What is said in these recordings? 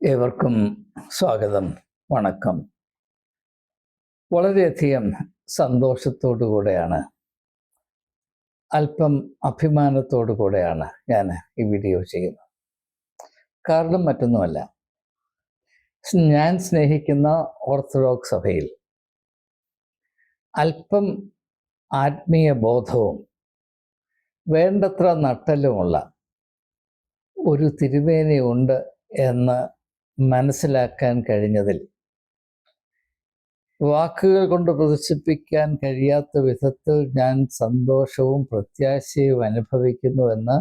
ഏവർക്കും സ്വാഗതം വണക്കം. വളരെയധികം സന്തോഷത്തോടു കൂടെയാണ് അല്പം അഭിമാനത്തോടു കൂടെയാണ് ഞാൻ ഈ വീഡിയോ ചെയ്യുന്നത്. കാരണം മറ്റൊന്നുമല്ല ഞാൻ സ്നേഹിക്കുന്ന ഓർത്തഡോക്സ് സഭയിൽ അല്പം ആത്മീയ ബോധവും വേണ്ടത്ര നട്ടലുമുള്ള ഒരു തിരുവേനയുണ്ട് എന്ന് മനസ്സിലാക്കാൻ കഴിഞ്ഞതിൽ. വാക്കുകൾ കൊണ്ട് പ്രദർശിപ്പിക്കാൻ കഴിയാത്ത വിധത്തിൽ ഞാൻ സന്തോഷവും പ്രത്യാശയും അനുഭവിക്കുന്നുവെന്ന്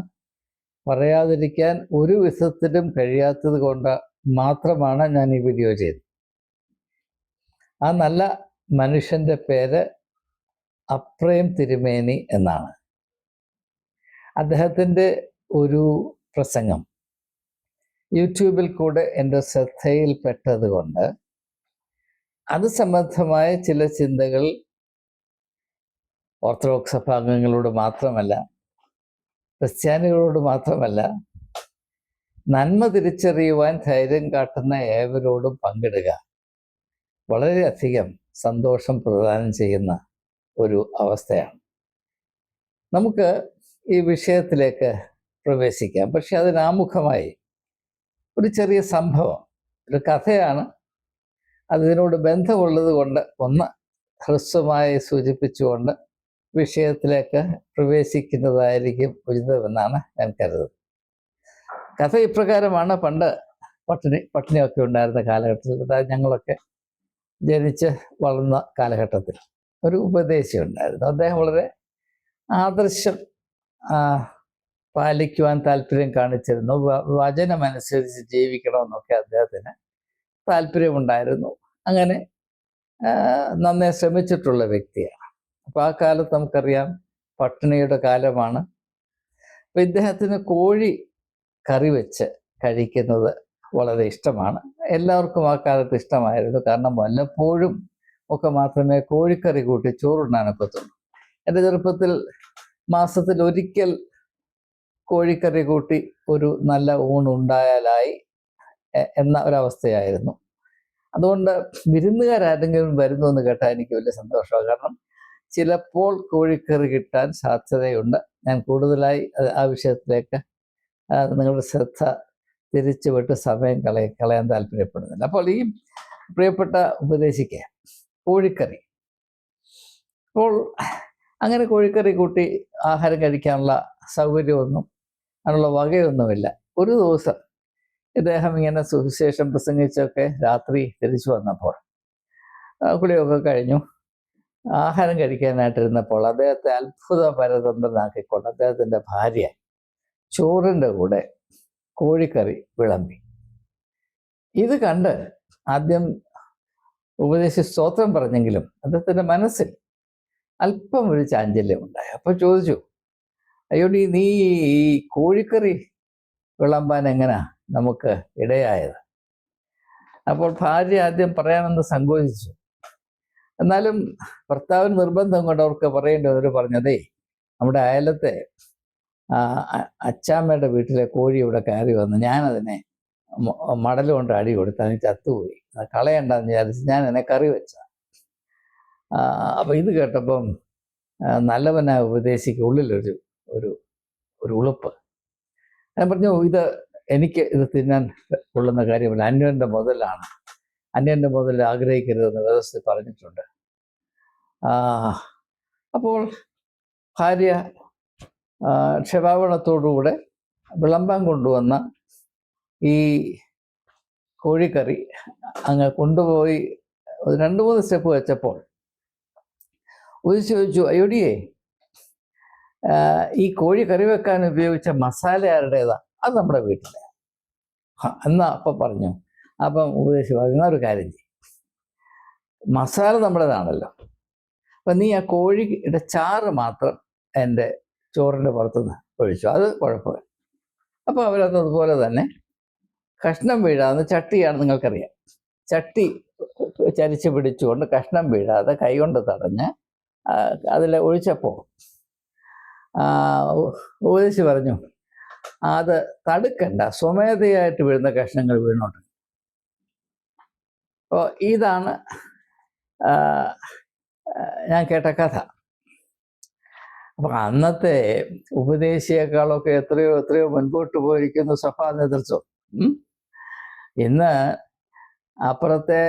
പറയാതിരിക്കാൻ ഒരു വിധത്തിലും കഴിയാത്തത് കൊണ്ട് മാത്രമാണ് ഞാൻ ഈ വീഡിയോ ചെയ്തത്. ആ നല്ല മനുഷ്യന്റെ പേര് അപ്രേം തിരുമേനി എന്നാണ്. അദ്ദേഹത്തിന്റെ ഒരു പ്രസംഗം യൂട്യൂബിൽ കൂടെ എന്റെ ശ്രദ്ധയിൽപ്പെട്ടത് കൊണ്ട് അത് സംബന്ധമായ ചില ചിന്തകൾ ഓർത്തഡോക്സ് സഭാംഗങ്ങളോട് മാത്രമല്ല ക്രിസ്ത്യാനികളോട് മാത്രമല്ല നന്മ തിരിച്ചറിയുവാൻ ധൈര്യം കാട്ടുന്ന ഏവരോടും പങ്കിടുക. വളരെയധികം സന്തോഷം പ്രദാനം ചെയ്യുന്ന ഒരു അവസ്ഥയാണ്. നമുക്ക് ഈ വിഷയത്തിലേക്ക് പ്രവേശിക്കാം. പക്ഷെ അതിനാമുഖമായി ഒരു ചെറിയ സംഭവം. ഒരു കഥയാണ്. അതിനോട് ബന്ധമുള്ളത് കൊണ്ട് ഒന്ന് ഹ്രസ്വമായി സൂചിപ്പിച്ചുകൊണ്ട് വിഷയത്തിലേക്ക് പ്രവേശിക്കുന്നതായിരിക്കും ഉചിതമെന്നാണ് ഞാൻ കരുതുന്നത്. കഥ ഇപ്രകാരമാണ്. പണ്ട് പട്ടിണി പട്ടിണിയൊക്കെ ഉണ്ടായിരുന്ന കാലഘട്ടത്തിൽ അതായത് ഞങ്ങളൊക്കെ ജനിച്ച് വളർന്ന കാലഘട്ടത്തിൽ ഒരു ഉപദേശി ഉണ്ടായിരുന്നു. അദ്ദേഹം വളരെ ആദർശം പാലിക്കുവാൻ താല്പര്യം കാണിച്ചിരുന്നു. വചനമനുസരിച്ച് ജീവിക്കണമെന്നൊക്കെ അദ്ദേഹത്തിന് താല്പര്യമുണ്ടായിരുന്നു. അങ്ങനെ നന്നേ ശ്രമിച്ചിട്ടുള്ള വ്യക്തിയാണ്. അപ്പോൾ ആ കാലത്ത് നമുക്കറിയാം പട്ടിണിയുടെ കാലമാണ്. അപ്പം ഇദ്ദേഹത്തിന് കോഴി കറി വെച്ച് കഴിക്കുന്നത് വളരെ ഇഷ്ടമാണ്. എല്ലാവർക്കും ആ കാലത്ത് ഇഷ്ടമായിരുന്നു. കാരണം വല്ലപ്പോഴും ഒക്കെ മാത്രമേ കോഴിക്കറി കൂട്ടി ചോറുണ്ണാനൊക്കത്തുള്ളൂ. എന്റെ ചെറുപ്പത്തിൽ മാസത്തിൽ ഒരിക്കൽ കോഴിക്കറി കൂട്ടി ഒരു നല്ല ഊണുണ്ടായാലായി എന്ന ഒരവസ്ഥയായിരുന്നു. അതുകൊണ്ട് വിരുന്നുകാരാരെങ്കിലും വരുന്നു എന്ന് കേട്ടാൽ എനിക്ക് വലിയ സന്തോഷമാണ്. കാരണം ചിലപ്പോൾ കോഴിക്കറി കിട്ടാൻ സാധ്യതയുണ്ട്. ഞാൻ കൂടുതലായി ആ വിഷയത്തിലേക്ക് നിങ്ങളുടെ ശ്രദ്ധ തിരിച്ചുവിട്ട് സമയം കളയ കളയാൻ താല്പര്യപ്പെടുന്നില്ല. അപ്പോൾ ഈ പ്രിയപ്പെട്ട ഉപദേശിക്ക് കോഴിക്കറി. അപ്പോൾ അങ്ങനെ കോഴിക്കറി കൂട്ടി ആഹാരം കഴിക്കാനുള്ള സൗകര്യമൊന്നും അതിനുള്ള വകയൊന്നുമില്ല. ഒരു ദിവസം ഇദ്ദേഹം ഇങ്ങനെ സുവിശേഷം പ്രസംഗിച്ചൊക്കെ രാത്രി തിരിച്ചു വന്നപ്പോൾ കുളിയൊക്കെ കഴിഞ്ഞു. ആഹാരം കഴിക്കാനായിട്ടിരുന്നപ്പോൾ അദ്ദേഹത്തെ അത്ഭുത പരതന്ത്രനാക്കിക്കൊണ്ട് അദ്ദേഹത്തിന്റെ ഭാര്യ ചോറിന്റെ കൂടെ കോഴിക്കറി വിളമ്പി. ഇത് കണ്ട് ആദ്യം ഉപദേശി സ്തോത്രം പറഞ്ഞെങ്കിലും അദ്ദേഹത്തിന്റെ മനസ്സിൽ അല്പം ഒരു ചാഞ്ചല്യം ഉണ്ടായി അപ്പോൾ ചോദിച്ചു അയ്യോടി നീ ഈ കോഴിക്കറി വിളമ്പാൻ എങ്ങനാ നമുക്ക് ഇടയായത്? അപ്പോൾ ഭാര്യ ആദ്യം പറയാമെന്ന് സങ്കോചിച്ചു. എന്നാലും ഭർത്താവിന് നിർബന്ധം കൊണ്ട് അവർക്ക് പറയേണ്ടി അവർ പറഞ്ഞതേ നമ്മുടെ അയലത്തെ അച്ചാമ്മയുടെ വീട്ടിലെ കോഴി ഇവിടെ കയറി വന്ന് ഞാനതിനെ മടൽ കൊണ്ട് അടി കൊടുത്ത് അതിന് ചത്തുപോയി. കളയണ്ടെന്ന് വിചാരിച്ച് ഞാൻ എന്നെ കറി വെച്ച അപ്പം ഇത് കേട്ടപ്പം നല്ലവനായ ഉപദേശിക്ക് ഉള്ളിലൊരു ഒരു ഒരു ഉളുപ്പ്. ഞാൻ പറഞ്ഞു ഇത് എനിക്ക് ഇത് തിന്നാൻ കൊള്ളുന്ന കാര്യമല്ല. അന്യന്റെ മുതലാണ്. അന്യന്റെ മുതൽ ആഗ്രഹിക്കരുതെന്ന് വ്യവസ്ഥ പറഞ്ഞിട്ടുണ്ട്. അപ്പോൾ ഭാര്യ ക്ഷമാപണത്തോടുകൂടെ വിളമ്പാൻ കൊണ്ടുവന്ന ഈ കോഴിക്കറി അങ്ങ് കൊണ്ടുപോയി രണ്ട് മൂന്ന് സ്റ്റെപ്പ് വെച്ചപ്പോൾ ഒരു ചോദിച്ചു അയ്യോടിയേ ഈ കോഴി കറി വെക്കാൻ ഉപയോഗിച്ച മസാല ആരുടേതാ? അത് നമ്മുടെ വീട്ടിലെ എന്നാ അപ്പം പറഞ്ഞു. അപ്പം ഉപദേശി പറഞ്ഞ ഒരു കാര്യം ചെയ്യും. മസാല നമ്മുടേതാണല്ലോ. അപ്പം നീ ആ കോഴിയുടെ ചാറ് മാത്രം എന്റെ ചോറിന്റെ പുറത്തുനിന്ന് ഒഴിച്ചു. അത് കുഴപ്പമില്ല. അപ്പോൾ അവരതുപോലെ തന്നെ കഷ്ണം വീഴാതെ ചട്ടിയാണ് നിങ്ങൾക്കറിയാം. ചട്ടി ചരിച്ച് പിടിച്ചുകൊണ്ട് കഷ്ണം വീഴാതെ കൈകൊണ്ട് തടഞ്ഞ് അതിൽ ഒഴിച്ചപ്പോൾ ഉപദേശി പറഞ്ഞു അത് തടുക്കണ്ട. സ്വമേധയായിട്ട് വീഴുന്ന കഷ്ണങ്ങൾ വീണോട്ട്. അപ്പോൾ ഇതാണ് ഞാൻ കേട്ട കഥ. അപ്പം അന്നത്തെ ഉപദേശിയേക്കാളൊക്കെ എത്രയോ എത്രയോ മുൻപോട്ട് പോയിരിക്കുന്നു സഭാ നേതൃത്വം. ഇന്ന് അപ്പുറത്തെ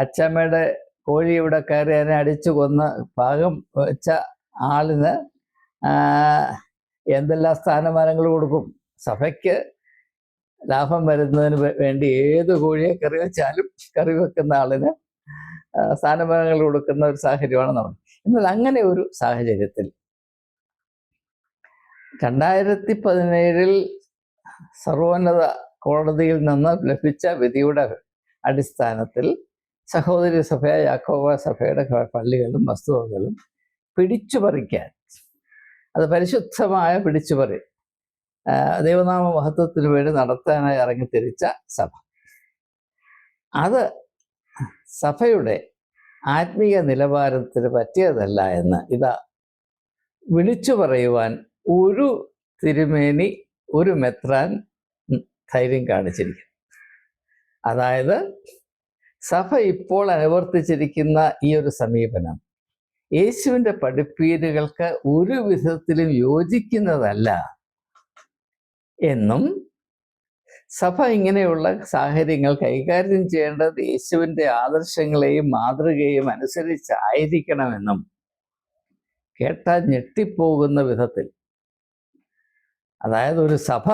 അച്ചമ്മയുടെ കോഴി ഇവിടെ കയറി അതിനെ അടിച്ചു കൊന്ന് പാകം വെച്ച ആളിന് എന്തെല്ലാം സ്ഥാനമാനങ്ങൾ കൊടുക്കും? സഭയ്ക്ക് ലാഭം വരുന്നതിന് വേണ്ടി ഏത് കോഴിയെ കറി വെച്ചാലും കറി വെക്കുന്ന ആളിന് സ്ഥാനമാനങ്ങൾ കൊടുക്കുന്ന ഒരു സാഹചര്യമാണ് നമ്മൾ. എന്നാൽ അങ്ങനെ ഒരു സാഹചര്യത്തിൽ രണ്ടായിരത്തി പതിനേഴിൽ സർവോന്നത കോടതിയിൽ നിന്ന് ലഭിച്ച വിധിയുടെ അടിസ്ഥാനത്തിൽ സഹോദരി സഭയായ യാക്കോബ സഭയുടെ പള്ളികളും വസ്തുവകളും പിടിച്ചു പറിക്കാൻ അത് പരിശുദ്ധമായ പിടിച്ചുപറി ദൈവനാമ മഹത്വത്തിന് വേണ്ടി നടത്താനായി ഇറങ്ങിത്തിരിച്ച സഭ. അത് സഭയുടെ ആത്മീയ നിലവാരത്തിന് പറ്റിയതല്ല എന്ന് ഇതാ വിളിച്ചു പറയുവാൻ ഒരു തിരുമേനി ഒരു മെത്രാൻ ധൈര്യം കാണിച്ചിരിക്കുന്നു. അതായത് സഭ ഇപ്പോൾ അനുവർത്തിച്ചിരിക്കുന്ന ഈ ഒരു സമീപനം യേശുവിന്റെ പഠിപ്പീരുകൾക്ക് ഒരു വിധത്തിലും യോജിക്കുന്നതല്ല എന്നും സഭ ഇങ്ങനെയുള്ള സാഹചര്യങ്ങൾ കൈകാര്യം ചെയ്യേണ്ടത് യേശുവിന്റെ ആദർശങ്ങളെയും മാതൃകയും അനുസരിച്ചായിരിക്കണമെന്നും കേട്ടാൽ ഞെട്ടിപ്പോകുന്ന വിധത്തിൽ. അതായത് ഒരു സഭ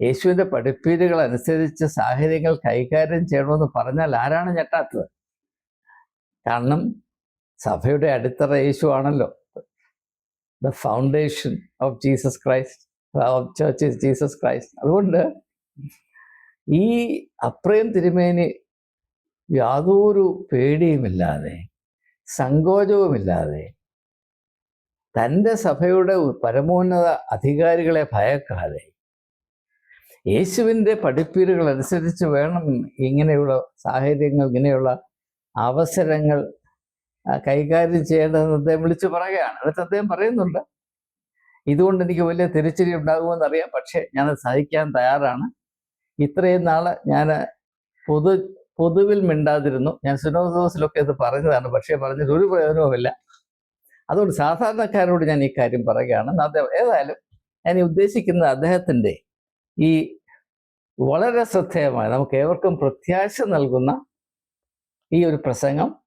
യേശുവിന്റെ പഠിപ്പീരുകൾ അനുസരിച്ച് സാഹചര്യങ്ങൾ കൈകാര്യം ചെയ്യണമെന്ന് പറഞ്ഞാൽ ആരാണ് ഞെട്ടാത്തത്? കാരണം സഭയുടെ അടിത്തറ യേശു ആണല്ലോ the foundation of Jesus Christ of church is Jesus Christ അതുകൊണ്ട് ഈ അപ്രയം തിരുമേനി യാതൊരു പേടിയുമില്ലാതെ സങ്കോചവുമില്ലാതെ തന്റെ സഭയുടെ പരമോന്നത അധികാരികളെ ഭയക്കാതെ യേശുവിന്റെ പഠിപ്പീരുകൾ അനുസരിച്ച് വേണം ഇങ്ങനെയുള്ള സാഹചര്യങ്ങൾ ഇങ്ങനെയുള്ള അവസരങ്ങൾ കൈകാര്യം ചെയ്യേണ്ടതെന്ന് അദ്ദേഹം വിളിച്ചു പറയുകയാണ്. അടുത്ത് അദ്ദേഹം പറയുന്നുണ്ട് ഇതുകൊണ്ട് എനിക്ക് വലിയ തിരിച്ചടി ഉണ്ടാകുമെന്ന് അറിയാം പക്ഷേ ഞാനത് സഹിക്കാൻ തയ്യാറാണ്. ഇത്രയും നാൾ ഞാൻ പൊതു പൊതുവിൽ മിണ്ടാതിരുന്നു. ഞാൻ സുനോദോസിലൊക്കെ ഇത് പറഞ്ഞതാണ് പക്ഷേ പറഞ്ഞിട്ട് ഒരു പ്രയോജനവുമില്ല. അതുകൊണ്ട് സാധാരണക്കാരോട് ഞാൻ ഈ കാര്യം പറയുകയാണ്. അദ്ദേഹം ഏതായാലും ഞാൻ ഉദ്ദേശിക്കുന്നത് അദ്ദേഹത്തിന്റെ ഈ വളരെ ശ്രദ്ധേയമായ നമുക്ക് ഏവർക്കും പ്രത്യാശ നൽകുന്ന ഈ ഒരു പ്രസംഗം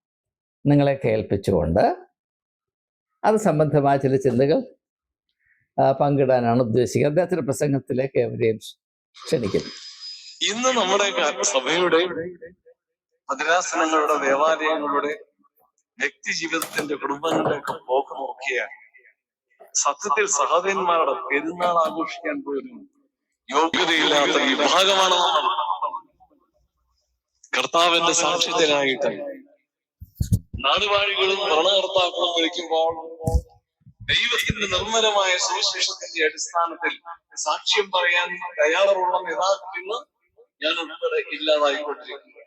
നിങ്ങളെ കേൾപ്പിച്ചുകൊണ്ട് അത് സംബന്ധമായ ചില ചിന്തകൾ പങ്കിടാനാണ് ഉദ്ദേശിക്കുന്നത്. അദ്ദേഹത്തിന്റെ പ്രസംഗത്തിലേക്ക് എവരെയും ക്ഷണിക്കുന്നു. ഇന്ന് നമ്മുടെ സഭയുടെ ഭദ്രാസനങ്ങളുടെ ദേവാലയങ്ങളുടെ വ്യക്തി ജീവിതത്തിന്റെ കുടുംബങ്ങളുടെ ഒക്കെ പോക്ക് നോക്കിയാൽ സത്യത്തിൽ സഹോദരന്മാരുടെ പെരുന്നാൾ ആഘോഷിക്കാൻ പോലും യോഗ്യതയില്ലാത്ത വിഭാഗമാണ് നമ്മൾ കർത്താവിന്റെ സാക്ഷ്യത്തിനായിട്ട് നാടുവാഴികളും ഭരണകർത്താക്കളും വിളിക്കുമ്പോൾ ദൈവത്തിന്റെ നിർമ്മലമായ സുവിശേഷത്തിന്റെ അടിസ്ഥാനത്തിൽ സാക്ഷ്യം പറയാൻ തയ്യാറുള്ള നേതാക്കൾ ഞാൻ ഉൾപ്പെടെ ഇല്ലാതായിക്കൊണ്ടിരിക്കുക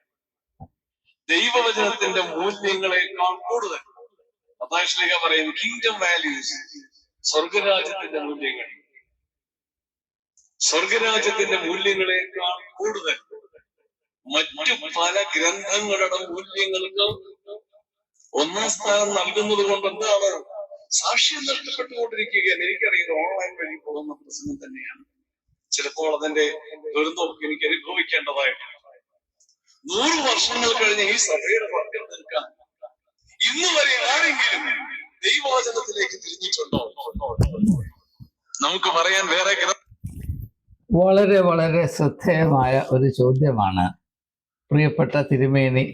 ദൈവവചനത്തിന്റെ മൂല്യങ്ങളെക്കാൾ കൂടുതൽ. മത്താശ്ലേഖ പറയും കിങ്ഡം വാല്യൂസ് സ്വർഗരാജ്യത്തിന്റെ മൂല്യങ്ങൾ. സ്വർഗരാജ്യത്തിന്റെ മൂല്യങ്ങളെക്കാൾ കൂടുതൽ. മറ്റു പല ഗ്രന്ഥങ്ങളുടെ മൂല്യങ്ങൾക്ക് ഒന്നാം സ്ഥാനം നൽകുന്നത് കൊണ്ട് എന്താണ് സാക്ഷ്യം നഷ്ടപ്പെട്ടുകൊണ്ടിരിക്കുകയാണ്. എനിക്കറിയത് ഓൺലൈൻ വഴി പോകുന്ന പ്രസംഗം തന്നെയാണ്. ചിലപ്പോൾ അതിന്റെ ദുരന്തമൊക്കെ എനിക്ക് അനുഭവിക്കേണ്ടതായിട്ടുണ്ട് നൂറ് വർഷങ്ങൾ കഴിഞ്ഞ് ഈ സഭയുടെ പക്കൽ നിൽക്കാൻ ഇന്ന് വരെ ആരെങ്കിലും ദൈവവചനത്തിലേക്ക് തിരിഞ്ഞിട്ടുണ്ടോ? നമുക്ക് പറയാൻ വേറെ വളരെ വളരെ ശ്രദ്ധേയമായ ഒരു ചോദ്യമാണ് പ്രിയപ്പെട്ട തിരുമേനി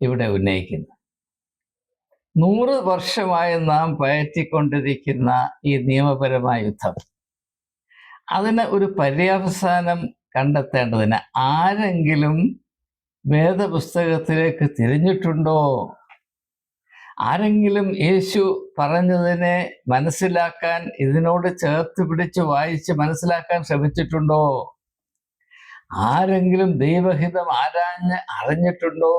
ഇവിടെ ഉന്നയിക്കുന്നത്. നൂറ് വർഷമായി നാം പയറ്റിക്കൊണ്ടിരിക്കുന്ന ഈ നിയമപരമായ യുദ്ധം. അതിന് ഒരു പര്യവസാനം കണ്ടെത്തേണ്ടതിന് ആരെങ്കിലും വേദപുസ്തകത്തിലേക്ക് തിരിഞ്ഞിട്ടുണ്ടോ? ആരെങ്കിലും യേശു പറഞ്ഞതിനെ മനസ്സിലാക്കാൻ ഇതിനോട് ചേർത്ത് പിടിച്ച് വായിച്ച് മനസ്സിലാക്കാൻ ശ്രമിച്ചിട്ടുണ്ടോ? ആരെങ്കിലും ദൈവഹിതം ആരാഞ്ഞ് അറിഞ്ഞിട്ടുണ്ടോ?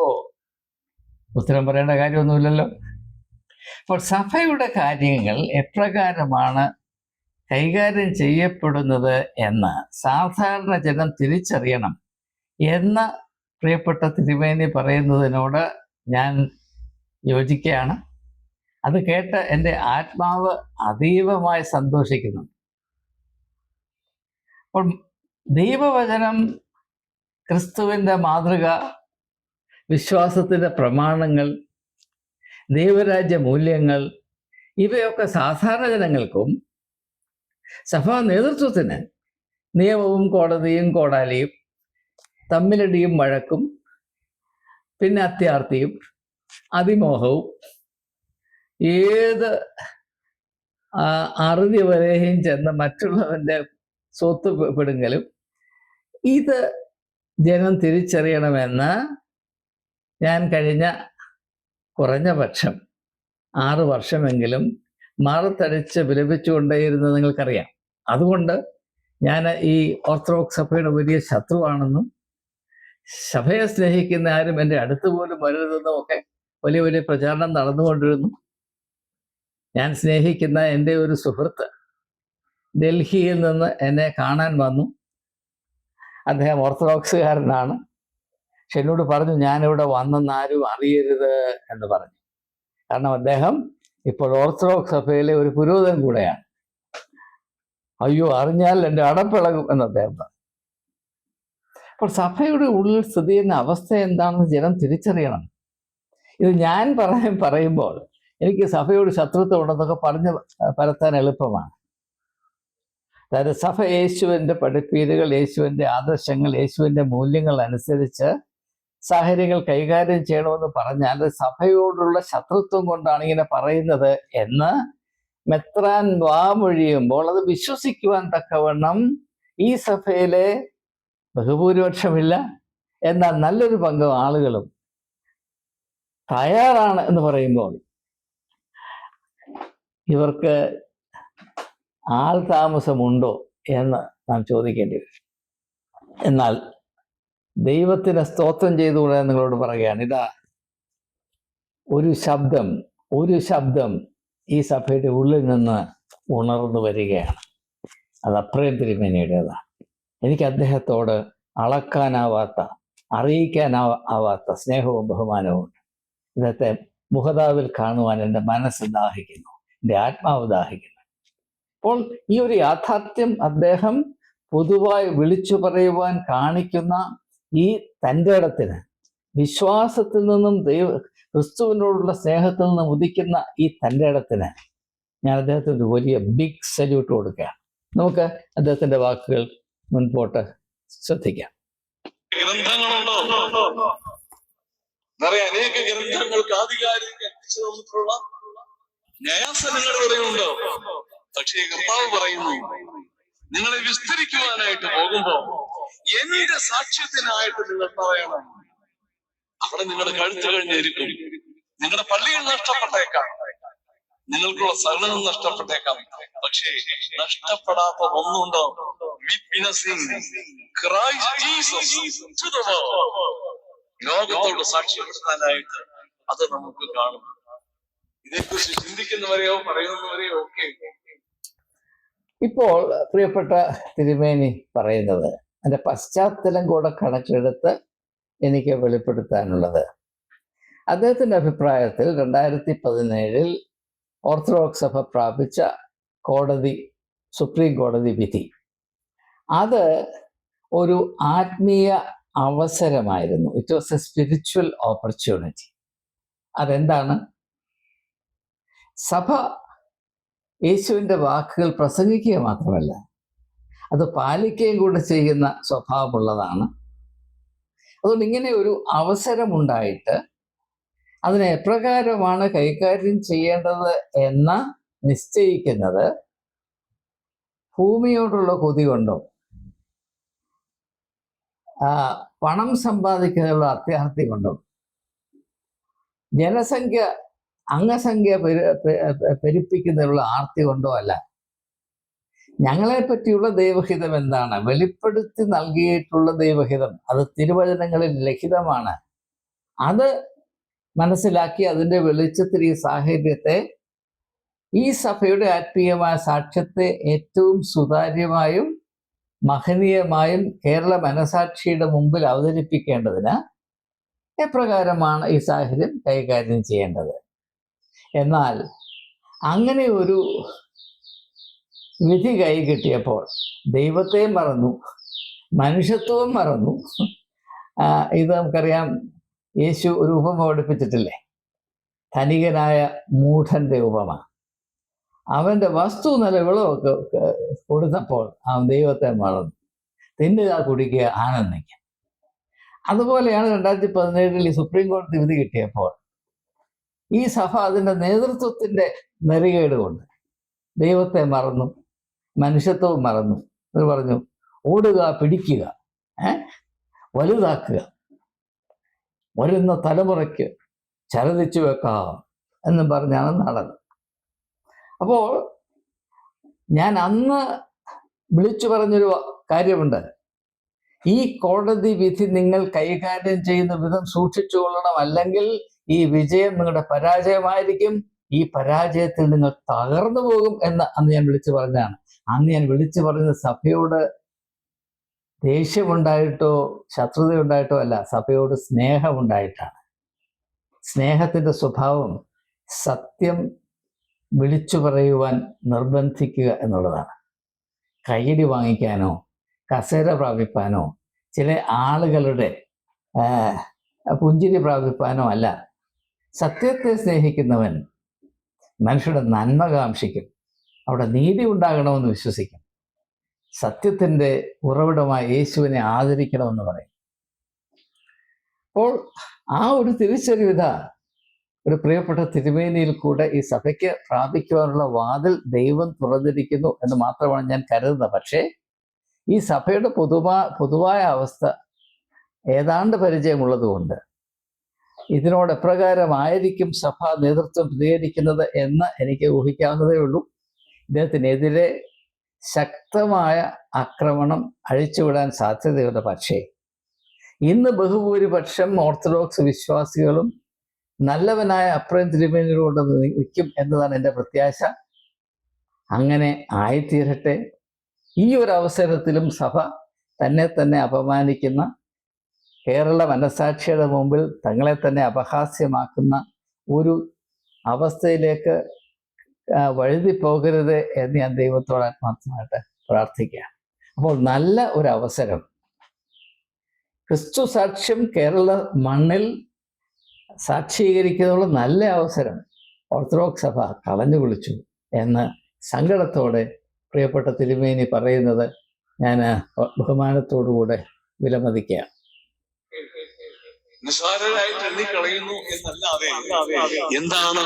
ഉത്തരം പറയേണ്ട കാര്യമൊന്നുമില്ലല്ലോ. അപ്പോൾ സഭയുടെ കാര്യങ്ങൾ എപ്രകാരമാണ് കൈകാര്യം ചെയ്യപ്പെടുന്നത് എന്ന് സാധാരണ ജനം തിരിച്ചറിയണം എന്ന് പ്രിയപ്പെട്ട തിരുമേനി പറയുന്നതിനോട് ഞാൻ യോജിക്കുകയാണ്. അത് കേട്ട് എന്റെ ആത്മാവ് അതീവമായി സന്തോഷിക്കുന്നു. അപ്പോൾ ദൈവവചനം ക്രിസ്തുവിന്റെ മാതൃക വിശ്വാസത്തിന്റെ പ്രമാണങ്ങൾ ദൈവരാജ്യ മൂല്യങ്ങൾ ഇവയൊക്കെ സാധാരണ ജനങ്ങൾക്കും സഭാ നേതൃത്വത്തിന് നിയമവും കോടതിയും കോടാലിയും തമ്മിലടിയും വഴക്കും പിന്നെ അത്യാർത്തിയും അതിമോഹവും ഏത് അറുതി വരെയും ചെന്ന് മറ്റുള്ളവന്റെ സ്വത്ത് പെടുങ്കിലും ഇത് ജനം തിരിച്ചറിയണമെന്ന് ഞാൻ കഴിഞ്ഞ കുറഞ്ഞ പക്ഷം. ആറ് വർഷമെങ്കിലും മാറത്തടിച്ച് വിലപിച്ചുകൊണ്ടേയിരുന്നത് നിങ്ങൾക്കറിയാം. അതുകൊണ്ട് ഞാൻ ഈ ഓർത്തഡോക്സ് സഭയുടെ വലിയ ശത്രുവാണെന്നും സഭയെ സ്നേഹിക്കുന്ന ആരും എന്റെ അടുത്ത് പോലും വരരുതെന്നും ഒക്കെ വലിയ വലിയ പ്രചാരണം നടന്നുകൊണ്ടിരുന്നു. ഞാൻ സ്നേഹിക്കുന്ന എന്റെ ഒരു സുഹൃത്ത് ഡൽഹിയിൽ നിന്ന് എന്നെ കാണാൻ വന്നു. അദ്ദേഹം ഓർത്തഡോക്സുകാരനാണ്. പക്ഷെ എന്നോട് പറഞ്ഞു ഞാനിവിടെ വന്നെന്ന് ആരും അറിയരുത് എന്ന് പറഞ്ഞു. കാരണം അദ്ദേഹം ഇപ്പോൾ ഓർത്തഡോക്സ് സഭയിലെ ഒരു പുരോഹിതൻ കൂടെയാണ്. അയ്യോ അറിഞ്ഞാൽ എന്റെ അടപ്പിളകും എന്ന് അദ്ദേഹം പറഞ്ഞു. അപ്പോൾ സഭയുടെ ഉള്ളിൽ സ്ഥിതി ചെയ്യുന്ന അവസ്ഥ എന്താണെന്ന് ജനം തിരിച്ചറിയണം. ഇത് ഞാൻ പറയാൻ പറയുമ്പോൾ എനിക്ക് സഭയോട് ശത്രുത്വം ഉണ്ടെന്നൊക്കെ പറഞ്ഞ് പരത്താൻ എളുപ്പമാണ്. അതായത് സഭ യേശുവിന്റെ പഠിപ്പീരുകൾ യേശുവിന്റെ ആദർശങ്ങൾ യേശുവിന്റെ മൂല്യങ്ങൾ അനുസരിച്ച് സാഹചര്യങ്ങൾ കൈകാര്യം ചെയ്യണമെന്ന് പറഞ്ഞാൽ സഭയോടുള്ള ശത്രുത്വം കൊണ്ടാണ് ഇങ്ങനെ പറയുന്നത് എന്ന് മെത്രാൻ വാമൊഴിയുമ്പോൾ അത് വിശ്വസിക്കുവാൻ തക്കവണ്ണം ഈ സഭയിലെ ബഹുഭൂരിപക്ഷമില്ല. എന്നാൽ നല്ലൊരു പങ്ക് ആളുകളും തയ്യാറാണ് എന്ന് പറയുമ്പോൾ ഇവർക്ക് ആൾ താമസമുണ്ടോ എന്ന് നാം ചോദിക്കേണ്ടി വരും. എന്നാൽ ദൈവത്തിന് സ്തോത്രം ചെയ്തുകൊണ്ട് നിങ്ങളോട് പറയുകയാണ്. ഇതാ ഒരു ശബ്ദം ഒരു ശബ്ദം ഈ സഭയുടെ ഉള്ളിൽ നിന്ന് ഉണർന്നു വരികയാണ്. അത് അപ്രയം തിരുമേനിയുടേതാണ്. എനിക്ക് അദ്ദേഹത്തോട് അളക്കാനാവാത്ത അറിയിക്കാനാ ആവാത്ത സ്നേഹവും ബഹുമാനവും ഉണ്ട്. ഇന്നത്തെ മുഖതാവിൽ കാണുവാൻ എന്റെ മനസ്സ് ദാഹിക്കുന്നു എന്റെ ആത്മാവ് ദാഹിക്കുന്നു. അപ്പോൾ ഈ ഒരു യാഥാർത്ഥ്യം അദ്ദേഹം പൊതുവായി വിളിച്ചു പറയുവാൻ കാണിക്കുന്ന ഈ തന്റെ ഇടത്തിന് വിശ്വാസത്തിൽ നിന്നും ദൈവ ക്രിസ്തുവിനോടുള്ള സ്നേഹത്തിൽ നിന്നും ഉദിക്കുന്ന ഈ തന്റെ ഇടത്തിന് ഞാൻ അദ്ദേഹത്തിന് ഒരു വലിയ ബിഗ് സല്യൂട്ട് കൊടുക്കുക നമുക്ക് അദ്ദേഹത്തിന്റെ വാക്കുകൾ മുൻപോട്ട് ശ്രദ്ധിക്കാം. ഗ്രന്ഥങ്ങളുണ്ടോ? അനേക ഗ്രന്ഥങ്ങൾക്ക് ആധികാരിക പക്ഷേ കർത്താവ് പറയുന്നു നിങ്ങളെ വിസ്തരിക്കുവാനായിട്ട് പോകുമ്പോ എന്റെ സാക്ഷ്യത്തിനായിട്ട് നിങ്ങൾ പറയണം. അവിടെ നിങ്ങളുടെ കഴുത്ത് കഴിഞ്ഞിരിക്കും. നിങ്ങളുടെ പള്ളികൾ നഷ്ടപ്പെട്ടേക്കാം. നിങ്ങൾക്കുള്ള സകലവും നഷ്ടപ്പെട്ടേക്കാം. പക്ഷേ നഷ്ടപ്പെടാത്ത ഒന്നുണ്ടോ? Witnessing Christ Jesus. ലോകത്തോട് സാക്ഷ്യപ്പെടുത്താനായിട്ട് അത് നമുക്ക് കാണും. ഇതേക്കുറിച്ച് ചിന്തിക്കുന്നവരെയോ പറയുന്നവരെയോ ഒക്കെ ഇപ്പോൾ പ്രിയപ്പെട്ട തിരുമേനി പറയുന്നത് എന്റെ പശ്ചാത്തലം കൂടെ കണക്കെടുത്ത് എനിക്ക് വെളിപ്പെടുത്താനുള്ളത്. അദ്ദേഹത്തിന്റെ അഭിപ്രായത്തിൽ രണ്ടായിരത്തി പതിനേഴിൽ ഓർത്തഡോക്സ് സഭ പ്രാപിച്ച കോടതി സുപ്രീം കോടതി വിധി. അത് ഒരു ആത്മീയ അവസരമായിരുന്നു. It was a spiritual opportunity അതെന്താണ്? സഭ യേശുവിന്റെ വാക്കുകൾ പ്രസംഗിക്കുക മാത്രമല്ല അത് പാലിക്കുകയും കൂടെ ചെയ്യുന്ന സ്വഭാവമുള്ളതാണ്. അതുകൊണ്ട് ഇങ്ങനെ ഒരു അവസരമുണ്ടായിട്ട് അതിനെ എപ്രകാരമാണ് കൈകാര്യം ചെയ്യേണ്ടത് എന്ന് നിശ്ചയിക്കുന്നത് ഭൂമിയോടുള്ള കൊതി കൊണ്ടോ പണം സമ്പാദിക്കുന്നതിനുള്ള അത്യാർത്ഥി കൊണ്ടും ജനസംഖ്യ അംഗസംഖ്യ പെരു പെരുപ്പിക്കുന്നതിനുള്ള ആർത്തി കൊണ്ടോ അല്ല. ഞങ്ങളെ പറ്റിയുള്ള ദൈവഹിതം എന്താണ്? വെളിപ്പെടുത്തി നൽകിയിട്ടുള്ള ദൈവഹിതം. അത് തിരുവചനങ്ങളിൽ ലഖിതമാണ്. അത് മനസ്സിലാക്കി അതിന്റെ വെളിച്ചത്തിൽ ഈ സാഹചര്യത്തെ ഈ സഭയുടെ ആത്മീയമായ സാക്ഷ്യത്തെ ഏറ്റവും സുതാര്യമായും മഹനീയമായും കേരള മനസാക്ഷിയുടെ മുമ്പിൽ അവതരിപ്പിക്കേണ്ടതിന് എപ്രകാരമാണ് ഈ സാഹചര്യം കൈകാര്യം ചെയ്യേണ്ടത്? എന്നാൽ അങ്ങനെ ഒരു വിധി കൈ കിട്ടിയപ്പോൾ ദൈവത്തെ മറന്നു മനുഷ്യത്വം മറന്നു. ഇത് നമുക്കറിയാം യേശു ഒരു ഉപമ പഠിപ്പിച്ചിട്ടില്ലേ? ധനികനായ മൂഢന്റെ ഉപമ. അവന്റെ വസ്തു നിലകളോ കൊടുത്തപ്പോൾ അവൻ ദൈവത്തെ മറന്നു. തിന്നുക കുടിക്കുക ആനന്ദിക്കുക. അതുപോലെയാണ് രണ്ടായിരത്തി പതിനേഴിൽ ഈ സുപ്രീം കോടതി വിധി കിട്ടിയപ്പോൾ ഈ സഭ അതിന്റെ നേതൃത്വത്തിന്റെ നെറികേട് കൊണ്ട് ദൈവത്തെ മറന്നു. മനുഷ്യത്വവും മറന്നു. എന്ന് പറഞ്ഞു ഓടുക പിടിക്കുക വലുതാക്കുക. വരുന്ന തലമുറയ്ക്ക് ചലതിച്ചു വെക്കാം എന്നും പറഞ്ഞാണ് നടന്നത്. അപ്പോൾ ഞാൻ അന്ന് വിളിച്ചു പറഞ്ഞൊരു കാര്യമുണ്ട്. ഈ കോടതി വിധി നിങ്ങൾ കൈകാര്യം ചെയ്യുന്ന വിധം സൂക്ഷിച്ചു കൊള്ളണം. അല്ലെങ്കിൽ ഈ വിജയം നിങ്ങളുടെ പരാജയമായിരിക്കും. ഈ പരാജയത്തിൽ നിങ്ങൾ തകർന്നു പോകും എന്ന് അന്ന് ഞാൻ വിളിച്ചു പറഞ്ഞതാണ്. അന്ന് ഞാൻ വിളിച്ചു പറഞ്ഞത് സഭയോട് ദേഷ്യമുണ്ടായിട്ടോ ശത്രുതയുണ്ടായിട്ടോ അല്ല സഭയോട് സ്നേഹമുണ്ടായിട്ടാണ്. സ്നേഹത്തിന്റെ സ്വഭാവം സത്യം വിളിച്ചു പറയുവാൻ നിർബന്ധിക്കുക എന്നുള്ളതാണ്. കയ്യടി വാങ്ങിക്കാനോ കസേര പ്രാപിപ്പാനോ ചില ആളുകളുടെ പുഞ്ചിരി പ്രാപിപ്പാനോ അല്ല. സത്യത്തെ സ്നേഹിക്കുന്നവൻ മനുഷ്യരുടെ നന്മ കാംക്ഷിക്കും. അവിടെ നീതി ഉണ്ടാകണമെന്ന് വിശ്വസിക്കും സത്യത്തിന്റെ ഉറവിടമായ യേശുവിനെ ആദരിക്കണമെന്ന് പറയും. അപ്പോൾ ആ ഒരു തിരിച്ചറിവിത ഒരു പ്രിയപ്പെട്ട തിരുമേനിയിൽ കൂടെ ഈ സഭയ്ക്ക് പ്രാപിക്കുവാനുള്ള വാതിൽ ദൈവം തുറന്നിരിക്കുന്നു എന്ന് മാത്രമാണ് ഞാൻ കരുതുന്നത്. പക്ഷേ ഈ സഭയുടെ പൊതുവാ പൊതുവായ അവസ്ഥ ഏതാണ്ട് പരിചയമുള്ളതുകൊണ്ട് ഇതിനോട് എപ്രകാരമായിരിക്കും സഭ നേതൃത്വം പ്രതികരിക്കുന്നത് എന്ന് എനിക്ക് ഊഹിക്കാവുന്നതേ ഉള്ളൂ. ഇദ്ദേഹത്തിനെതിരെ ശക്തമായ ആക്രമണം അഴിച്ചുവിടാൻ സാധ്യതയുണ്ട്. പക്ഷേ ഇന്ന് ബഹുഭൂരിപക്ഷം ഓർത്തഡോക്സ് വിശ്വാസികളും നല്ലവനായ അപ്രയം തിരുമേനിയോട് നിൽക്കും എന്നതാണ് എന്റെ പ്രത്യാശ. അങ്ങനെ ആയിത്തീരട്ടെ. ഈ ഒരു അവസരത്തിലും സഭ തന്നെ തന്നെ അപമാനിക്കുന്ന കേരള മനസാക്ഷിയുടെ മുമ്പിൽ തങ്ങളെ തന്നെ അപഹാസ്യമാക്കുന്ന ഒരു അവസ്ഥയിലേക്ക് വഴുതി പോകരുത് എന്ന് ഞാൻ ദൈവത്തോട് ആത്മാർത്ഥമായിട്ട് പ്രാർത്ഥിക്കുകയാണ്. അപ്പോൾ നല്ല ഒരു അവസരം ക്രിസ്തു സാക്ഷ്യം കേരള മണ്ണിൽ സാക്ഷീകരിക്കുന്നതിനുള്ള നല്ല അവസരം ഓർത്തഡോക്സ് സഭ കളഞ്ഞു വിളിച്ചു എന്ന് സങ്കടത്തോടെ പ്രിയപ്പെട്ട തിരുമേനി പറയുന്നത് ഞാൻ ബഹുമാനത്തോടുകൂടെ വിലമതിക്കുകയാണ്. നിസ്സാരരായിട്ട് എണ്ണിക്കളയുന്നു എന്നല്ലാതെ എന്താണ്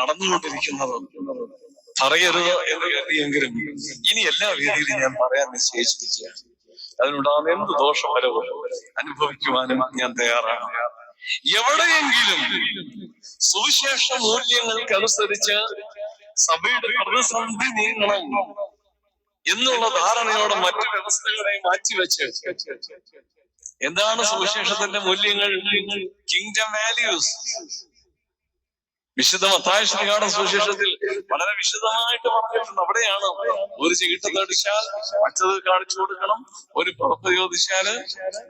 നടന്നുകൊണ്ടിരിക്കുന്നത്. പറയരുത് എന്ന് കരുതിയെങ്കിലും ഇനി എല്ലാ രീതിയിലും ഞാൻ പറയാൻ നിശ്ചയിച്ചിരിക്കുകയാണ്. അതിനുണ്ടാകുന്ന എന്ത് ദോഷം വരവ് അനുഭവിക്കുവാനും ഞാൻ തയ്യാറാണ്. എവിടെയെങ്കിലും സുവിശേഷ മൂല്യങ്ങൾക്കനുസരിച്ച് സഭയുടെ പ്രതിസന്ധി നീങ്ങണം എന്നുള്ള ധാരണയോടെ മറ്റു വ്യവസ്ഥകളെ മാറ്റിവെച്ച് എന്താണ് സുവിശേഷത്തിന്റെ മൂല്യങ്ങൾ? കിങ്ഡം വാല്യൂസ് വിശുദ്ധ മത്തായ ശ്രീകാട സുവിശേഷത്തിൽ വളരെ വിശദമായിട്ട് പറഞ്ഞിട്ടുണ്ട്. അവിടെയാണ് ഒരു ചീട്ടത്തടിച്ചാൽ മറ്റത് കാണിച്ചു കൊടുക്കണം. ഒരു പുറത്ത് ചോദിച്ചാൽ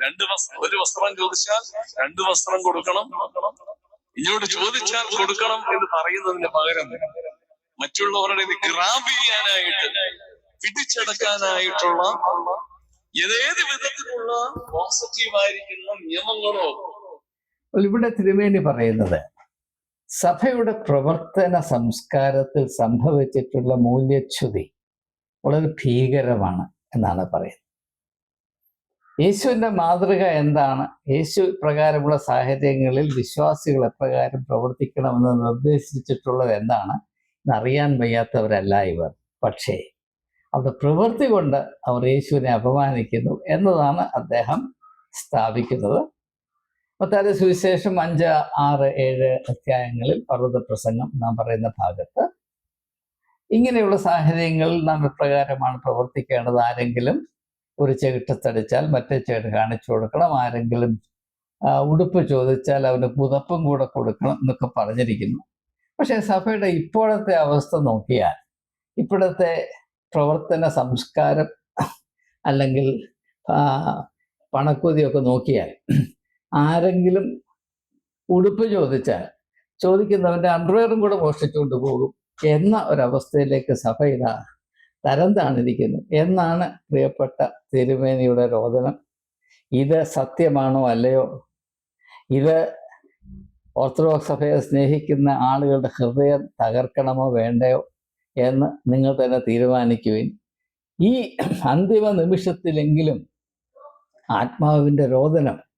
രണ്ട് വസ്ത്രം ഒരു വസ്ത്രം ചോദിച്ചാൽ രണ്ട് വസ്ത്രം കൊടുക്കണം. ഇങ്ങോട്ട് ചോദിച്ചാൽ കൊടുക്കണം എന്ന് പറയുന്നതിന് പകരം മറ്റുള്ളവരുടെ ഗ്രാബ് ചെയ്യാനായിട്ട് പിടിച്ചെടുക്കാനായിട്ടുള്ള ഏതേത് വിധത്തിലുള്ള പോസിറ്റീവായിരിക്കുന്ന നിയമങ്ങളോ ഇവിടെ തിരുമേനി പറയുന്നത് സഭയുടെ പ്രവർത്തന സംസ്കാരത്തിൽ സംഭവിച്ചിട്ടുള്ള മൂല്യച്യുതി വളരെ ഭീകരമാണ് എന്നാണ് പറയുന്നത്. യേശുവിന്റെ മാതൃക എന്താണ്? യേശു പ്രകാരമുള്ള സാഹചര്യങ്ങളിൽ വിശ്വാസികൾ എപ്രകാരം പ്രവർത്തിക്കണമെന്ന് നിർദ്ദേശിച്ചിട്ടുള്ളത് എന്താണ്? എന്നറിയാൻ വയ്യാത്തവരല്ല ഇവർ. പക്ഷേ അവരുടെ പ്രവൃത്തി കൊണ്ട് അവർ യേശുവിനെ അപമാനിക്കുന്നു എന്നതാണ് അദ്ദേഹം സ്ഥാപിക്കുന്നത്. മത്താരി സുവിശേഷം അഞ്ച് ആറ് ഏഴ് അധ്യായങ്ങളിൽ പർവത പ്രസംഗം നാം പറയുന്ന ഭാഗത്ത് ഇങ്ങനെയുള്ള സാഹചര്യങ്ങളിൽ നാം എപ്രകാരമാണ് പ്രവർത്തിക്കേണ്ടത്? ആരെങ്കിലും ഒരു ചെകിട്ടത്തടിച്ചാൽ മറ്റേ ചേട്ട് കാണിച്ചു കൊടുക്കണം. ആരെങ്കിലും ഉടുപ്പ് ചോദിച്ചാൽ അവന് പുതപ്പും കൂടെ കൊടുക്കണം എന്നൊക്കെ പറഞ്ഞിരിക്കുന്നു. പക്ഷേ സഭയുടെ ഇപ്പോഴത്തെ അവസ്ഥ നോക്കിയാൽ ഇപ്പോഴത്തെ പ്രവർത്തന സംസ്കാരം അല്ലെങ്കിൽ പണക്കുതിയൊക്കെ നോക്കിയാൽ ആരെങ്കിലും ഉടുപ്പ് ചോദിച്ചാൽ ചോദിക്കുന്നവന്റെ അണ്ടർവെയറും കൂടെ മോഷ്ടിച്ചുകൊണ്ട് പോകും. എന്ന ഒരവസ്ഥയിലേക്ക് സഭ ഇതാ തരം താണിരിക്കുന്നു എന്നാണ് പ്രിയപ്പെട്ട തിരുമേനിയുടെ രോദനം. ഇത് സത്യമാണോ അല്ലയോ? ഇത് ഓർത്തഡോക്സ് സഭയെ സ്നേഹിക്കുന്ന ആളുകളുടെ ഹൃദയം തകർക്കണമോ വേണ്ടയോ എന്ന് നിങ്ങൾ തന്നെ തീരുമാനിക്കുവിൻ. ഈ അന്തിമ നിമിഷത്തിലെങ്കിലും ആത്മാവിന്റെ രോദനം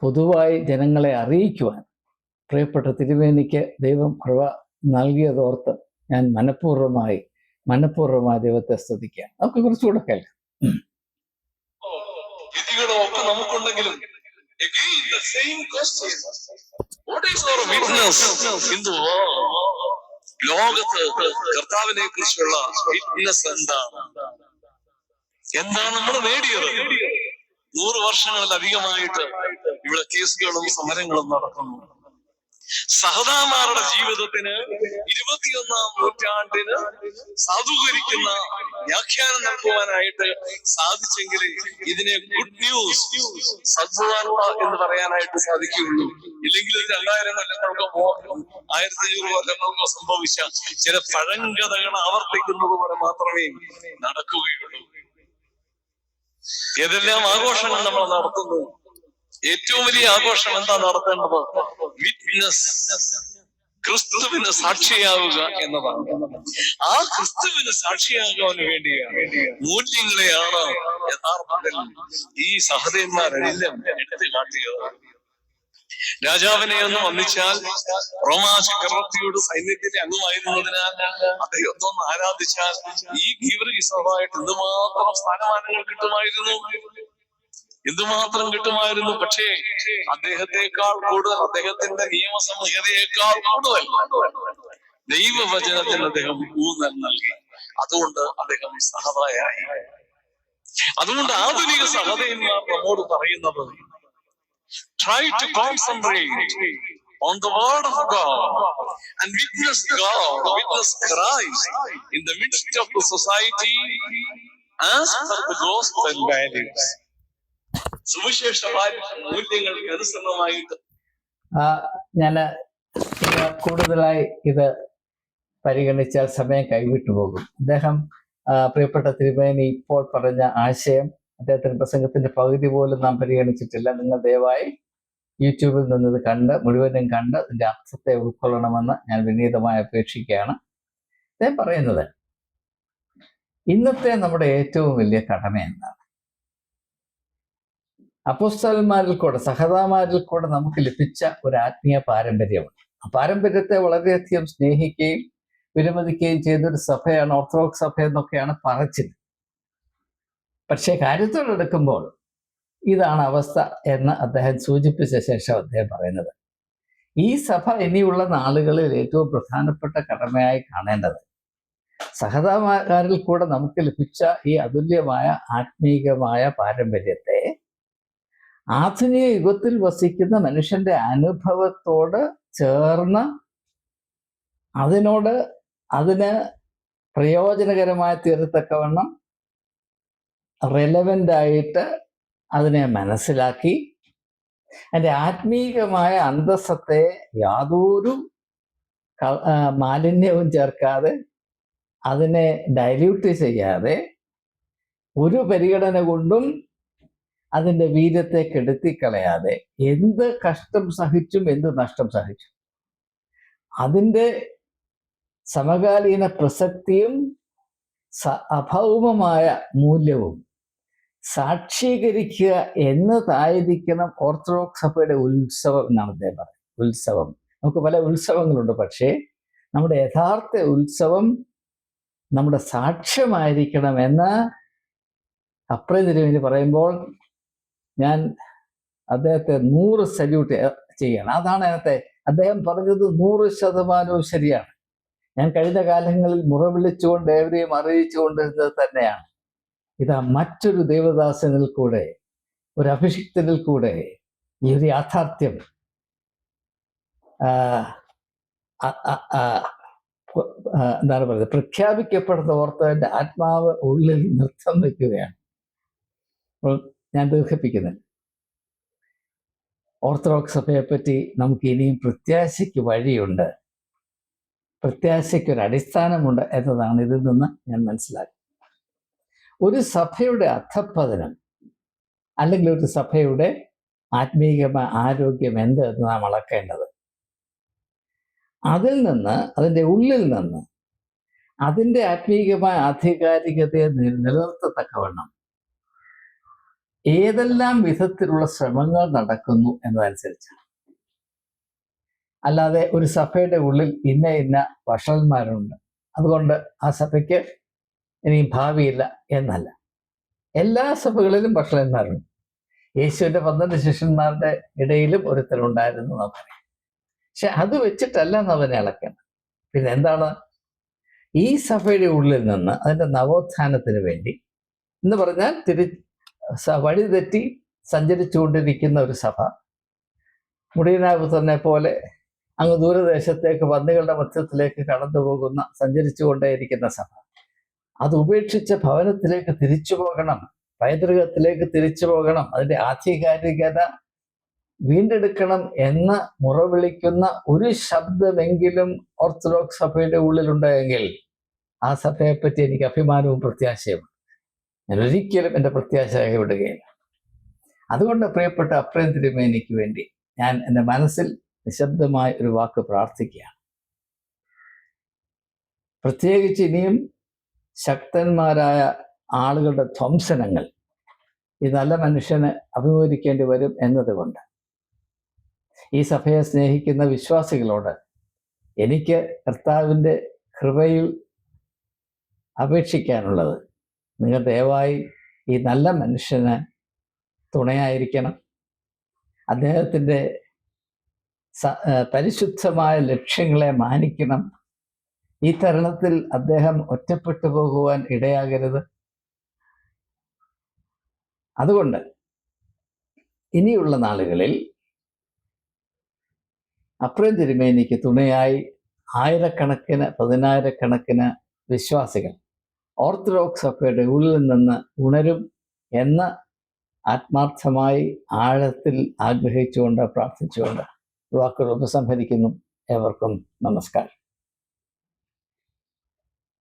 പൊതുവായി ജനങ്ങളെ അറിയിക്കുവാൻ പ്രിയപ്പെട്ട തിരുവേനിക്ക് ദൈവം കൃപ നൽകിയതോർത്ത് ഞാൻ മനഃപൂർവമായി മനഃപൂർവമായി ദൈവത്തെ സ്തുതിക്കാം. നമുക്ക് കുറച്ചുകൂടെ കേൾക്കാം. ലോകത്ത് കർത്താവിനെ കുറിച്ചുള്ള വിറ്റ്നസ് എന്താണ് എന്താണ് നമ്മൾ നേടിയത്? നൂറ് വർഷങ്ങളിലധികമായിട്ട് ഇവിടെ കേസുകളും സമരങ്ങളും നടക്കുന്നു. സഹതാമാരുടെ ജീവിതത്തിന് ഇരുപത്തിയൊന്നാം നൂറ്റാണ്ടിന് സാധൂകരിക്കുന്ന വ്യാഖ്യാനം നൽകുവാനായിട്ട് സാധിച്ചെങ്കിൽ ഇതിനെ ഗുഡ് ന്യൂസ് സദ്വാർത്ത എന്ന് പറയാനായിട്ട് സാധിക്കുകയുള്ളൂ. ഇല്ലെങ്കിൽ രണ്ടായിരം കൊല്ലങ്ങൾക്കോ ആയിരത്തി അഞ്ഞൂറ് കൊല്ലങ്ങൾക്കോ സംഭവിച്ച ചില പഴങ്കഥകൾ ആവർത്തിക്കുന്നത് പോലെ മാത്രമേ നടക്കുകയുള്ളൂ. ഏതെല്ലാം ആഘോഷങ്ങൾ നമ്മൾ നടത്തുന്നു? ഏറ്റവും വലിയ ആഘോഷം എന്താ നടത്തേണ്ടത്? വിറ്റ്നസ്. ക്രിസ്തുവിന് സാക്ഷിയാവുക എന്നതാണ്. ആ ക്രിസ്തുവിന് സാക്ഷിയാകാൻ വേണ്ടിയാണ് മൂല്യങ്ങളെയാണ് യഥാർത്ഥത്തിൽ ഈ സഹദേന്മാരെല്ലാം എടുത്തു കാട്ടിയത്. രാജാവിനെ ഒന്ന് വന്നിച്ചാൽ റോമാ ചക്രവർത്തിയുടെ സൈന്യത്തിന്റെ അംഗമായിരുന്നതിനാൽ അദ്ദേഹത്തെ ഒന്ന് ആരാധിച്ചാൽ ഈ ഗീവർഗീസമായിട്ട് എന്തുമാത്രം സ്ഥാനമാനങ്ങൾ കിട്ടുമായിരുന്നു? എന്തുമാത്രം കിട്ടുമായിരുന്നു. പക്ഷേ അദ്ദേഹത്തെക്കാൾ കൂടുതൽ അദ്ദേഹത്തിന്റെ നിയമസംഹിതയേക്കാൾ കൂടുതൽ ദൈവവചനത്തിൽ അദ്ദേഹം ഊന്നൽ നൽകി. അതുകൊണ്ട് അദ്ദേഹം സഹതയായി. അതുകൊണ്ട് ആധുനിക സഹതയന്മാർ നമ്മോട് പറയുന്നത് try to concentrate on the word of God and witness God, witness Christ in the midst of the society as per the gospel values. സുവിശേഷ മൂല്യങ്ങൾക്ക് അനുസൃതമായിട്ട്. ഞാൻ കൂടുതലായി ഇത് പരിഗണിച്ചാൽ സമയം കൈവിട്ടു പോകും. അദ്ദേഹം പ്രിയപ്പെട്ട തിരുമേനി ഇപ്പോൾ പറഞ്ഞ ആശയം അദ്ദേഹത്തിന്റെ പ്രസംഗത്തിന്റെ പകുതി പോലും നാം പരിഗണിച്ചിട്ടില്ല. നിങ്ങൾ ദയവായി യൂട്യൂബിൽ നിന്നത് കണ്ട് മുഴുവനും കണ്ട് അതിന്റെ അർത്ഥത്തെ ഉൾക്കൊള്ളണമെന്ന് ഞാൻ വിനീതമായി അപേക്ഷിക്കുകയാണ്. അദ്ദേഹം പറയുന്നത് ഇന്നത്തെ നമ്മുടെ ഏറ്റവും വലിയ കടമ എന്താണ് അപ്പോസ്തലന്മാരിൽ കൂടെ സഹതാമാരിൽ കൂടെ നമുക്ക് ലഭിച്ച ഒരു ആത്മീയ പാരമ്പര്യമാണ്. ആ പാരമ്പര്യത്തെ വളരെയധികം സ്നേഹിക്കുകയും വിലമതിക്കുകയും ചെയ്തൊരു സഭയാണ് ഓർത്തഡോക്സ് സഭ എന്നൊക്കെയാണ് പറച്ചിൽ പക്ഷേ കാര്യത്തോടെടുക്കുമ്പോൾ ഇതാണ് അവസ്ഥ എന്ന് അദ്ദേഹം സൂചിപ്പിച്ച ശേഷം അദ്ദേഹം പറയുന്നത്. ഈ സഭ ഇനിയുള്ള നാളുകളിൽ ഏറ്റവും പ്രധാനപ്പെട്ട കടമയായി കാണേണ്ടത് സഹതാമാരിൽ കൂടെ നമുക്ക് ലഭിച്ച ഈ അതുല്യമായ ആത്മീകമായ പാരമ്പര്യത്തെ ആധുനിക യുഗത്തിൽ വസിക്കുന്ന മനുഷ്യന്റെ അനുഭവത്തോട് ചേർന്ന് അതിനോട് അതിന് പ്രയോജനകരമായി തീരത്തക്കവണ്ണം റെലവന്റ് ആയിട്ട് അതിനെ മനസ്സിലാക്കി. അതിന്റെ ആത്മീകമായ അന്തസ്സത്തെ യാതൊരു മാലിന്യവും ചേർക്കാതെ അതിനെ ഡൈല്യൂട്ട് ചെയ്യാതെ ഒരു പരിഗണന കൊണ്ടും അതിന്റെ വീര്യത്തെ കെടുത്തിക്കളയാതെ എന്ത് കഷ്ടം സഹിച്ചും എന്ത് നഷ്ടം സഹിച്ചും. അതിന്റെ സമകാലീന പ്രസക്തിയും അഭൗമമായ മൂല്യവും സാക്ഷീകരിക്കുക എന്നതായിരിക്കണം ഓർത്തഡോക്സ് സഭയുടെ ഉത്സവം എന്നാണ് അദ്ദേഹം പറയുന്നത്. ഉത്സവം. നമുക്ക് പല ഉത്സവങ്ങളുണ്ട് പക്ഷേ നമ്മുടെ യഥാർത്ഥ ഉത്സവം നമ്മുടെ സാക്ഷ്യമായിരിക്കണം എന്ന് തിരുവിന് പറയുമ്പോൾ ഞാൻ അദ്ദേഹത്തെ നൂറ് സല്യൂട്ട് ചെയ്യണം. അതാണ് അതിനകത്തെ അദ്ദേഹം പറഞ്ഞത് നൂറ് ശതമാനവും ശരിയാണ്. ഞാൻ കഴിഞ്ഞ കാലങ്ങളിൽ മുറവിളിച്ചുകൊണ്ട് ഏവരെയും അറിയിച്ചുകൊണ്ടിരുന്നത് തന്നെയാണ്. ഇതാ മറ്റൊരു ദേവദാസനിൽ കൂടെ ഒരു അഭിഷിക്തനിൽ കൂടെ ഈ ഒരു യാഥാർത്ഥ്യം എന്താണ് പറയുന്നത്? പ്രഖ്യാപിക്കപ്പെടുന്ന ഓർത്തവന്റെ ആത്മാവ് ഉള്ളിൽ നൃത്തം വയ്ക്കുകയാണ്. ഞാൻ ദീർഘിപ്പിക്കുന്നില്ല ഓർത്തഡോക്സ് പറ്റി നമുക്ക് ഇനിയും പ്രത്യാശയ്ക്ക് വഴിയുണ്ട്. പ്രത്യാശയ്ക്ക് ഒരു അടിസ്ഥാനമുണ്ട് എന്നതാണ് ഇതിൽ നിന്ന് ഞാൻ മനസ്സിലാക്കി ഒരു സഭയുടെ അധപ്പതനം അല്ലെങ്കിൽ ഒരു സഭയുടെ ആത്മീയമായ ആരോഗ്യം എന്ത് എന്ന് നാം അളക്കേണ്ടത്. അതിൽ നിന്ന് അതിന്റെ ഉള്ളിൽ നിന്ന് അതിന്റെ ആത്മീയമായ ആധികാരികതയെ നിലനിർത്തത്തക്കവണ്ണം ഏതെല്ലാം വിധത്തിലുള്ള ശ്രമങ്ങൾ നടക്കുന്നു എന്നതനുസരിച്ചാണ്. അല്ലാതെ ഒരു സഭയുടെ ഉള്ളിൽ ഇന്ന ഇന്ന വഷളന്മാരുണ്ട്. അതുകൊണ്ട് ആ സഭയ്ക്ക് ഇനി ഭാവിയില്ല എന്നല്ല. എല്ലാ സഭകളിലും വഷളന്മാരുണ്ട്. യേശുവിന്റെ പന്ത്രണ്ട് ശിഷ്യന്മാരുടെ ഇടയിലും ഒരുത്തരുണ്ടായിരുന്നു എന്ന് പറയാം. പക്ഷെ അത് വെച്ചിട്ടല്ല നവനെ അളക്കണം പിന്നെ എന്താണ്? ഈ സഭയുടെ ഉള്ളിൽ നിന്ന് അതിന്റെ നവോത്ഥാനത്തിന് വേണ്ടി എന്ന് പറഞ്ഞാൽ തിരി വഴി തെറ്റി സഞ്ചരിച്ചുകൊണ്ടിരിക്കുന്ന ഒരു സഭ. മുടിയനാപുത്രനെ പോലെ അങ്ങ് ദൂരദേശത്തേക്ക് പന്നികളുടെ മധ്യത്തിലേക്ക് കടന്നു പോകുന്ന സഞ്ചരിച്ചുകൊണ്ടേയിരിക്കുന്ന സഭ. അത് ഉപേക്ഷിച്ച ഭവനത്തിലേക്ക് തിരിച്ചു പോകണം. പൈതൃകത്തിലേക്ക് തിരിച്ചു പോകണം. അതിന്റെ ആധികാരികത വീണ്ടെടുക്കണം എന്ന് മുറവിളിക്കുന്ന ഒരു ശബ്ദമെങ്കിലും ഓർത്തഡോക്സ് സഭയുടെ ഉള്ളിലുണ്ടെങ്കിൽ ആ സഭയെപ്പറ്റി എനിക്ക് അഭിമാനവും പ്രത്യാശയും ഞാൻ ഒരിക്കലും എന്റെ പ്രത്യാശ വിടുകയില്ല അതുകൊണ്ട് പ്രിയപ്പെട്ട അപ്രയം തിരുമേനിക്ക് വേണ്ടി ഞാൻ എന്റെ മനസ്സിൽ നിശബ്ദമായ ഒരു വാക്ക് പ്രാർത്ഥിക്കുകയാണ്. പ്രത്യേകിച്ച് ഇനിയും ശക്തന്മാരായ ആളുകളുടെ ധ്വംസനങ്ങൾ ഈ നല്ല മനുഷ്യന് അഭിമുഖീകരിക്കേണ്ടി വരും എന്നതുകൊണ്ട് ഈ സഭയെ സ്നേഹിക്കുന്ന വിശ്വാസികളോട് എനിക്ക് കർത്താവിന്റെ കൃപയിൽ അപേക്ഷിക്കാനുള്ളത് നിങ്ങൾ ദയവായി ഈ നല്ല മനുഷ്യന് തുണയായിരിക്കണം. അദ്ദേഹത്തിന്റെ പരിശുദ്ധമായ ലക്ഷ്യങ്ങളെ മാനിക്കണം. ഈ തരുണത്തിൽ അദ്ദേഹം ഒറ്റപ്പെട്ടു പോകുവാൻ ഇടയാകരുത്. അതുകൊണ്ട് ഇനിയുള്ള നാളുകളിൽ അപ്രം തിരുമേനിക്ക് തുണയായി ആയിരക്കണക്കിന് പതിനായിരക്കണക്കിന് വിശ്വാസികൾ ഓർത്തഡോക്സ് സഭയുടെ ഉള്ളിൽ നിന്ന് ഉണരും എന്ന് ആത്മാർത്ഥമായി ആഴത്തിൽ ആഗ്രഹിച്ചുകൊണ്ട് പ്രാർത്ഥിച്ചുകൊണ്ട് വാക്കുകൾ ഉപസംഹരിക്കുന്നു. ഏവർക്കും നമസ്കാരം.